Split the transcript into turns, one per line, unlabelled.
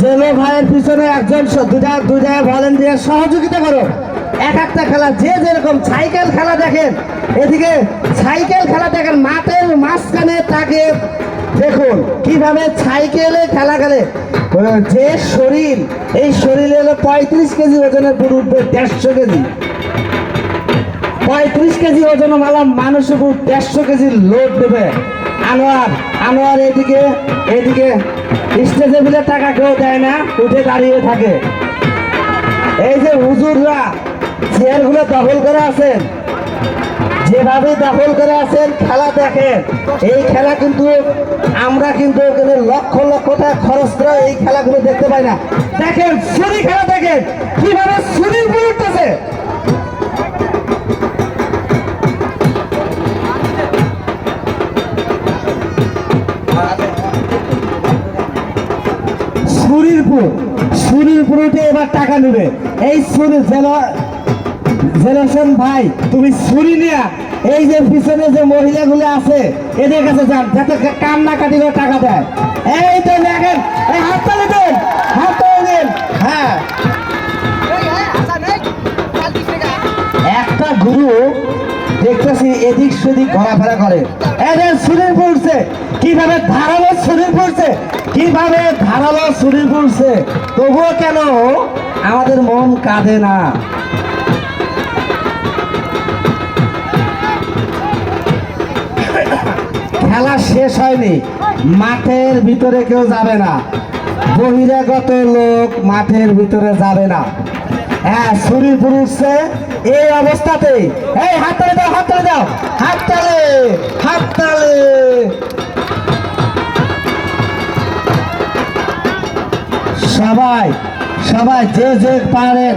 জেলে ভাইয়ের পিছনে একজন দুটা দুটা ভলেন্টিয়ার সহযোগিতা করো। এক একটা খেলা, যে যেরকম সাইকেল খেলা দেখেন, এদিকে সাইকেল খেলা দেখেন, মাঠের মাঝখানে তাকে দেখুন, কীভাবে সাইকেলে খেলা খেলে। যে শরীর, এই শরীরে হলো পঁয়ত্রিশ কেজি ওজনের পুরো উঠবে দেড়শো কেজি। পঁয়ত্রিশ কেজি ওজন মালা মানুষ উপর দেড়শো কেজি লোড দেবে। আনোয়ার আনোয়ার এদিকে এদিকে স্টেজে বিলে টাকা কেউ দেয় না, উঠে দাঁড়িয়ে থাকে। এই যে হুজুররা চেয়ারগুলো দখল করে আছেন যেভাবে দখল করে আছেন, খেলা দেখেন। এই খেলা কিন্তু আমরা কিন্তু এখানে লক্ষ লক্ষ টাকা খরচ করে এই খেলাগুলো দেখতে পাই না। দেখেন সুরি খেলা দেখেন, কীভাবে সুরি উঠতেছে। এবার টাকা নেবে। এই ভাই, তুমি নিয়া এই যে পিছনে যে মহিলাগুলো আছে, এদের কাছে যান, যাতে করে টাকা দেয়। এই তো দেখেন, এই হ্যাঁ। একটা গুরু দেখতেছি এদিক সেদিক ঘোরাফেরা করে। এদের কীভাবে ধারালো শরীর পড়ছে কীভাবে ধারালো শরীর পড়ছে তবুও কেন আমাদের মন কাঁদে না? খেলা শেষ হয়নি। মাঠের ভিতরে কেউ যাবে না। বহিরাগত লোক মাঠের ভিতরে যাবে না। হ্যাঁ শরীর পুরুষছে এই অবস্থাতে এই হাত তালে দাও হাত তালে দাও। হাত তালে হাত তালে সবাই সবাই যে যে পারেন।